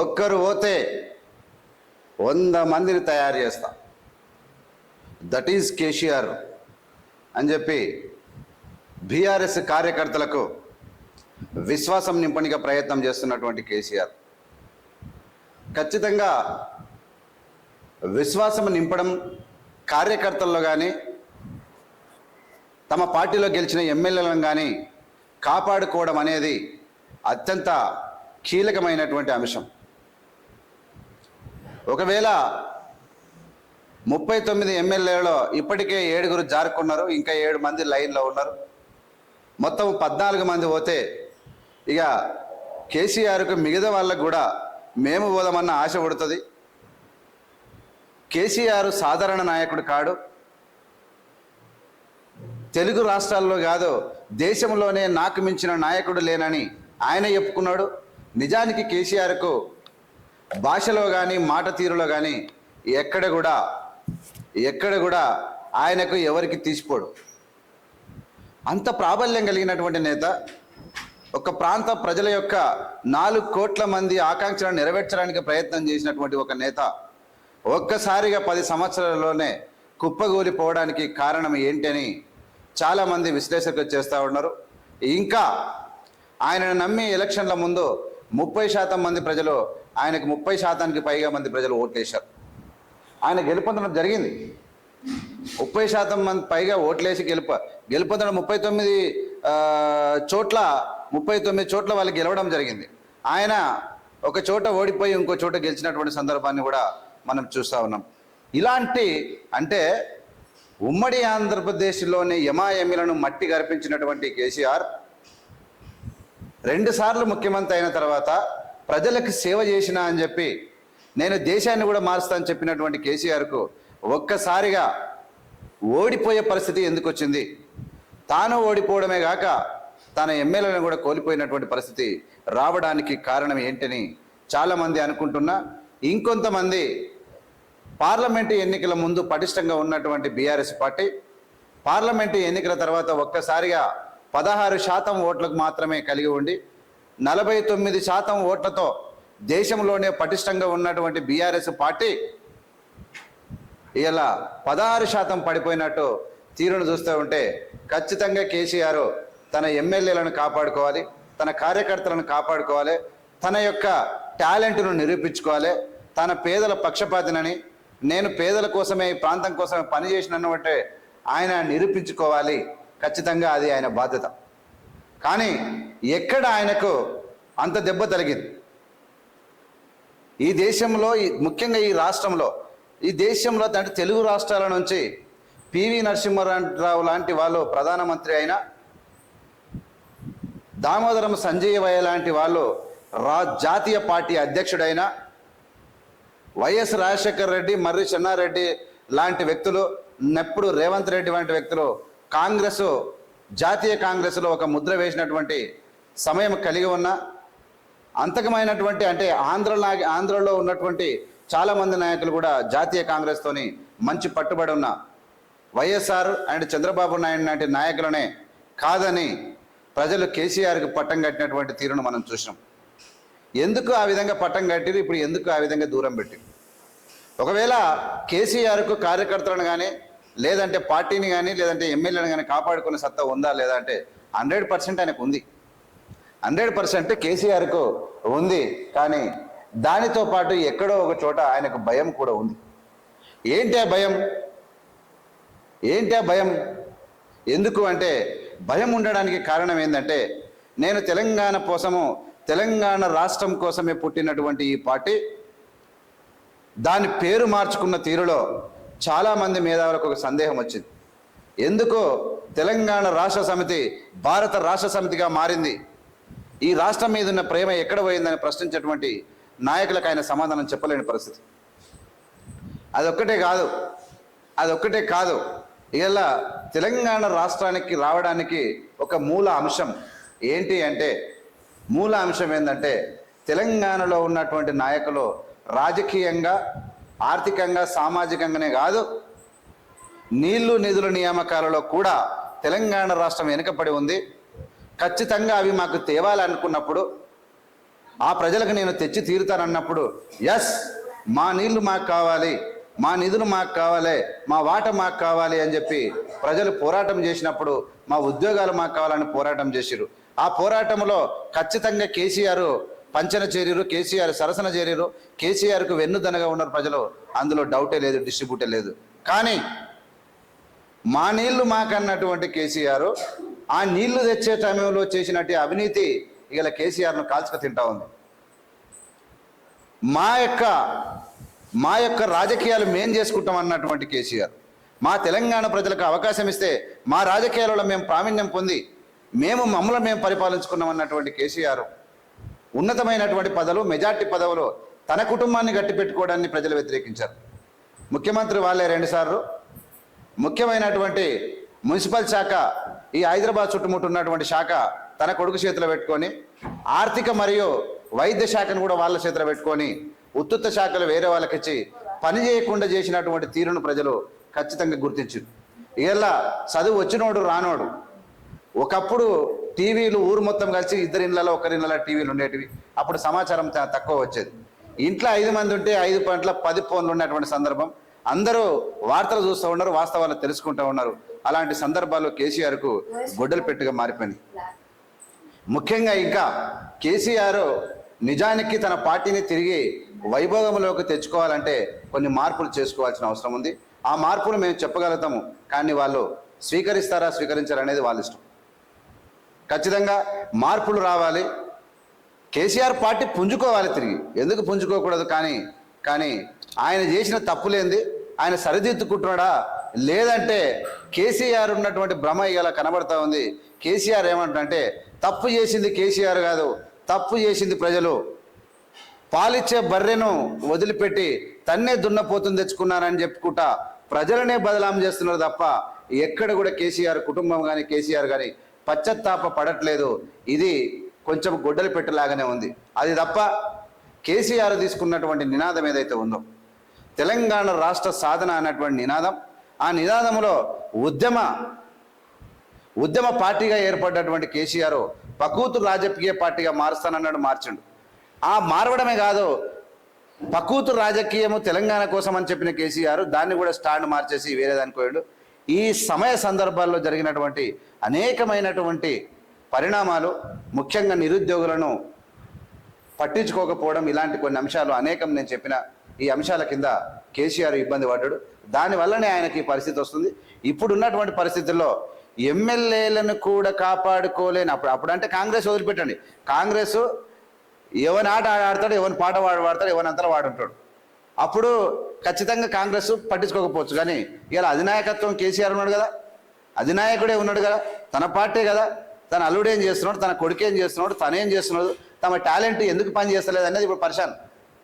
ఒక్కరు పోతే వంద మందిని తయారు చేస్తా. దట్ ఈజ్ కేసీఆర్ అని చెప్పి బీఆర్ఎస్ కార్యకర్తలకు విశ్వాసం నింపనిగా ప్రయత్నం చేస్తున్నటువంటి కేసీఆర్. ఖచ్చితంగా విశ్వాసం నింపడం కార్యకర్తల్లో కానీ తమ పార్టీలో గెలిచిన ఎమ్మెల్యేలను కానీ కాపాడుకోవడం అనేది అత్యంత కీలకమైనటువంటి అంశం. ఒకవేళ ముప్పై తొమ్మిది ఎమ్మెల్యేలో ఇప్పటికే ఏడుగురు జారుకున్నారు ఇంకా ఏడు మంది లైన్లో ఉన్నారు. మొత్తం పద్నాలుగు మంది పోతే ఇక కేసీఆర్కు మిగతా వాళ్ళకు కూడా మేము పోదామన్న ఆశ పడుతుంది. కేసీఆర్ సాధారణ నాయకుడు కాడు. తెలుగు రాష్ట్రాల్లో కాదు దేశంలోనే నాకు మించిన నాయకుడు లేనని ఆయన చెప్పుకున్నాడు. నిజానికి కేసీఆర్కు భాషలో కానీ మాట తీరులో కానీ ఎక్కడ కూడా ఎక్కడ కూడా ఆయనకు ఎవరికి తీసిపోడు. అంత ప్రాబల్యం కలిగినటువంటి నేత ఒక ప్రాంత ప్రజల యొక్క నాలుగు కోట్ల మంది ఆకాంక్షలను నెరవేర్చడానికి ప్రయత్నం చేసినటువంటి ఒక నేత ఒక్కసారిగా పది సంవత్సరాలలోనే కుప్పగూలిపోవడానికి కారణం ఏంటని చాలామంది విశ్లేషకులు చేస్తూ ఉన్నారు. ఇంకా ఆయనను నమ్మి ఎలక్షన్ల ముందు ముప్పై శాతం మంది ప్రజలు ఆయనకు ముప్పై శాతానికి పైగా మంది ప్రజలు ఓట్లేశారు ఆయన గెలుపొందడం జరిగింది. ముప్పై శాతం మంది పైగా ఓట్లేసి గెలుప గెలుపొందడం ముప్పై తొమ్మిది చోట్ల ముప్పై తొమ్మిది చోట్ల వాళ్ళు గెలవడం జరిగింది. ఆయన ఒక చోట ఓడిపోయి ఇంకో చోట గెలిచినటువంటి సందర్భాన్ని కూడా మనం చూస్తూ ఉన్నాం. ఇలాంటి అంటే ఉమ్మడి ఆంధ్రప్రదేశ్లోని యమాయమిలను మట్టి గర్పించినటువంటి కేసీఆర్ రెండు సార్లు ముఖ్యమంత్రి అయిన తర్వాత ప్రజలకు సేవ చేసిన అని చెప్పి నేను దేశాన్ని కూడా మారుస్తానని చెప్పినటువంటి కేసీఆర్కు ఒక్కసారిగా ఓడిపోయే పరిస్థితి ఎందుకు వచ్చింది? తాను ఓడిపోవడమే కాక తన ఎమ్మెల్యేలను కూడా కోల్పోయినటువంటి పరిస్థితి రావడానికి కారణం ఏంటని చాలామంది అనుకుంటున్నా. ఇంకొంతమంది పార్లమెంటు ఎన్నికల ముందు పటిష్టంగా ఉన్నటువంటి బీఆర్ఎస్ పార్టీ పార్లమెంటు ఎన్నికల తర్వాత ఒక్కసారిగా పదహారు శాతం ఓట్లకు మాత్రమే కలిగి ఉండి నలభై తొమ్మిది శాతం ఓట్లతో దేశంలోనే పటిష్టంగా ఉన్నటువంటి బీఆర్ఎస్ పార్టీ ఇలా పదహారు శాతం పడిపోయినట్టు తీరును చూస్తూ ఉంటే ఖచ్చితంగా కేసీఆర్ తన ఎమ్మెల్యేలను కాపాడుకోవాలి తన కార్యకర్తలను కాపాడుకోవాలి తన యొక్క టాలెంట్ను నిరూపించుకోవాలి తన పేదల పక్షపాతినని నేను పేదల కోసమే ఈ ప్రాంతం కోసమే పనిచేసినటువంటి ఆయన నిరూపించుకోవాలి. ఖచ్చితంగా అది ఆయన బాధ్యత. కానీ ఎక్కడ ఆయనకు అంత దెబ్బ తగిలింది? ఈ దేశంలో ముఖ్యంగా ఈ రాష్ట్రంలో ఈ దేశంలో అంటే తెలుగు రాష్ట్రాల నుంచి పివి నరసింహారావు లాంటి వాళ్ళు ప్రధానమంత్రి అయినా దామోదరం సంజయ్ లాంటి వాళ్ళు రా జాతీయ పార్టీ అధ్యక్షుడైన వైఎస్ రాజశేఖర్ రెడ్డి మర్రి చెన్నారెడ్డి లాంటి వ్యక్తులు నెప్పుడు రేవంత్ రెడ్డి వంటి వ్యక్తులు కాంగ్రెస్ జాతీయ కాంగ్రెస్లో ఒక ముద్ర వేసినటువంటి సమయం కలిగి ఉన్న అంతకమైనటువంటి అంటే ఆంధ్ర ఆంధ్రలో ఉన్నటువంటి చాలామంది నాయకులు కూడా జాతీయ కాంగ్రెస్తోని మంచి పట్టుబడి ఉన్న వైఎస్ఆర్ అండ్ చంద్రబాబు నాయుడు లాంటి నాయకులనే కాదని ప్రజలు కేసీఆర్కి పట్టం కట్టినటువంటి తీరును మనం చూసినాం. ఎందుకు ఆ విధంగా పట్టం కట్టిరు? ఇప్పుడు ఎందుకు ఆ విధంగా దూరం పెట్టిరు? ఒకవేళ కేసీఆర్కు కార్యకర్తలను కానీ లేదంటే పార్టీని కానీ లేదంటే ఎమ్మెల్యేని కానీ కాపాడుకునే సత్తా ఉందా లేదా అంటే హండ్రెడ్ పర్సెంట్ ఆయనకు ఉంది. హండ్రెడ్ పర్సెంట్ కేసీఆర్కు ఉంది. కానీ దానితో పాటు ఎక్కడో ఒక చోట ఆయనకు భయం కూడా ఉంది. ఏంటి ఆ భయం? ఏంటి ఆ భయం? ఎందుకు అంటే భయం ఉండడానికి కారణం ఏంటంటే నేను తెలంగాణ కోసము తెలంగాణ రాష్ట్రం కోసమే పుట్టినటువంటి ఈ పార్టీ దాని పేరు మార్చుకున్న తీరులో చాలామంది మేధావులకు ఒక సందేహం వచ్చింది. ఎందుకో తెలంగాణ రాష్ట్ర సమితి భారత రాష్ట్ర సమితిగా మారింది. ఈ రాష్ట్రం మీద ఉన్న ప్రేమ ఎక్కడ పోయిందని ప్రశ్నించేటువంటి నాయకులకు ఆయన సమాధానం చెప్పలేని పరిస్థితి. అదొక్కటే కాదు అదొక్కటే కాదు. ఇలా తెలంగాణ రాష్ట్రానికి రావడానికి ఒక మూల అంశం ఏంటి అంటే మూల అంశం ఏంటంటే తెలంగాణలో ఉన్నటువంటి నాయకులు రాజకీయంగా ఆర్థికంగా సామాజికంగానే కాదు నీళ్ళు నిధుల నియామకాలలో కూడా తెలంగాణ రాష్ట్రం వెనుకబడి ఉంది. ఖచ్చితంగా అవి మాకు తేవాలనుకున్నప్పుడు ఆ ప్రజలకు నేను తెచ్చి తీరుతానన్నప్పుడు ఎస్ మా నీళ్ళు మాకు కావాలి మా నిధులు మాకు కావాలి మా వాట మాకు కావాలి అని చెప్పి ప్రజలు పోరాటం చేసినప్పుడు మా ఉద్యోగాలు మాకు కావాలని పోరాటం చేసిరు ఆ పోరాటంలో ఖచ్చితంగా కేసీఆర్ పంచన చర్యలు కేసీఆర్ సరసన చర్యలు కేసీఆర్కు వెన్నుదనగా ఉన్నారు ప్రజలు అందులో డౌటే లేదు డిస్ట్రిబ్యూటే లేదు. కానీ మా నీళ్ళు మాకన్నటువంటి కేసీఆర్ ఆ నీళ్ళు తెచ్చే సమయంలో చేసినట్టు అవినీతి ఇలా కేసీఆర్ను కాల్చుక తింటా ఉంది. మా యొక్క మా యొక్క రాజకీయాలు మేం చేసుకుంటాం అన్నటువంటి కేసీఆర్. మా తెలంగాణ ప్రజలకు అవకాశం ఇస్తే మా రాజకీయాలలో మేము ప్రావీణ్యం పొంది మేము మమ్మల్ని మేము పరిపాలించుకున్నాం అన్నటువంటి కేసీఆర్. ఉన్నతమైనటువంటి పదవులు మెజార్టీ పదవులు తన కుటుంబాన్ని గట్టిపెట్టుకోవడాన్ని ప్రజలు వ్యతిరేకించారు. ముఖ్యమంత్రి వాళ్ళే రెండుసార్లు ముఖ్యమైనటువంటి మున్సిపల్ శాఖ ఈ హైదరాబాద్ చుట్టుముట్టు ఉన్నటువంటి శాఖ తన కొడుకు చేతిలో పెట్టుకొని ఆర్థిక మరియు వైద్య శాఖను కూడా వాళ్ళ చేతిలో పెట్టుకొని ఉత్తుత్త శాఖలు వేరే వాళ్ళకి ఇచ్చి పని చేయకుండా చేసినటువంటి తీరును ప్రజలు ఖచ్చితంగా గుర్తించారు. ఇలా చదువు వచ్చినోడు రానోడు. ఒకప్పుడు టీవీలు ఊరు మొత్తం కలిసి ఇద్దరి ఇళ్ళలో ఒకరి ఇళ్ళలో టీవీలు ఉండేటివి. అప్పుడు సమాచారం తక్కువ వచ్చేది. ఇంట్లో ఐదు మంది ఉంటే ఐదు పంట్ల పది ఫోన్లు ఉన్నటువంటి సందర్భం. అందరూ వార్తలు చూస్తూ ఉన్నారు వాస్తవాలు తెలుసుకుంటూ ఉన్నారు. అలాంటి సందర్భాల్లో కేసీఆర్కు గొడ్డలు పెట్టుగా మారిపోయింది ముఖ్యంగా ఇంకా కేసీఆర్ నిజానికి తన పార్టీని తిరిగి వైభవంలోకి తెచ్చుకోవాలంటే కొన్ని మార్పులు చేసుకోవాల్సిన అవసరం ఉంది. ఆ మార్పులు మేము చెప్పగలుగుతాము కానీ వాళ్ళు స్వీకరిస్తారా స్వీకరించారా అనేది వాళ్ళ ఇష్టం. ఖచ్చితంగా మార్పులు రావాలి. కేసీఆర్ పార్టీ పుంజుకోవాలి తిరిగి. ఎందుకు పుంజుకోకూడదు కానీ కానీ ఆయన చేసిన తప్పులేంది. ఆయన సరిదిద్దుకుంటున్నాడా? లేదంటే కేసీఆర్ ఉన్నటువంటి భ్రమ ఇలా కనబడతా ఉంది. కేసీఆర్ ఏమంటుంటే తప్పు చేసింది కేసీఆర్ కాదు. తప్పు చేసింది ప్రజలు. పాలిచ్చే బర్రెను వదిలిపెట్టి తన్నే దున్నపోతుంది తెచ్చుకున్నానని చెప్పుకుంటా ప్రజలనే బదలాం చేస్తున్నారు తప్ప ఎక్కడ కూడా కేసీఆర్ కుటుంబం కానీ కేసీఆర్ కానీ పశ్చత్తాప పడట్లేదు. ఇది కొంచెం గొడ్డలి పెట్టలాగానే ఉంది. అది తప్ప కేసీఆర్ తీసుకున్నటువంటి నినాదం ఏదైతే ఉందో తెలంగాణ రాష్ట్ర సాధన అన్నటువంటి నినాదం ఆ నినాదంలో ఉద్యమ ఉద్యమ పార్టీగా ఏర్పడ్డటువంటి కేసీఆర్ పకూతు రాజకీయ పార్టీగా మారుస్తానన్నాడు మార్చండు. ఆ మారవడమే కాదు పకూతు రాజకీయము తెలంగాణ కోసం అని చెప్పిన కేసీఆర్ దాన్ని కూడా స్టాండ్ మార్చేసి వేరే దానికి పోయాడు ఈ సమయ సందర్భాల్లో జరిగినటువంటి అనేకమైనటువంటి పరిణామాలు ముఖ్యంగా నిరుద్యోగులను పట్టించుకోకపోవడం ఇలాంటి కొన్ని అంశాలు అనేకం నేను చెప్పిన ఈ అంశాల కింద కేసీఆర్ ఇబ్బంది పడ్డాడు. దానివల్లనే ఆయనకి పరిస్థితి వస్తుంది. ఇప్పుడు ఉన్నటువంటి పరిస్థితుల్లో ఎమ్మెల్యేలను కూడా కాపాడుకోలేని అప్పుడు అప్పుడు అంటే కాంగ్రెస్ వదిలిపెట్టండి. కాంగ్రెస్ ఎవరి ఆట ఆడతాడు ఎవరి పాట వాడు వాడతాడు ఎవరి అంతలో వాడుంటాడు. అప్పుడు ఖచ్చితంగా కాంగ్రెస్ పట్టించుకోకపోవచ్చు. కానీ ఇలా అధినాయకత్వం కేసీఆర్ ఉన్నాడు కదా. అధినాయకుడే ఉన్నాడు కదా. తన పార్టీ కదా. తన అల్లుడు ఏం చేస్తున్నాడు? తన కొడుకు ఏం చేస్తున్నాడు? తనేం చేస్తున్నాడు? తమ టాలెంట్ ఎందుకు పని చేస్తలేదు అనేది ఇప్పుడు పరిశాన్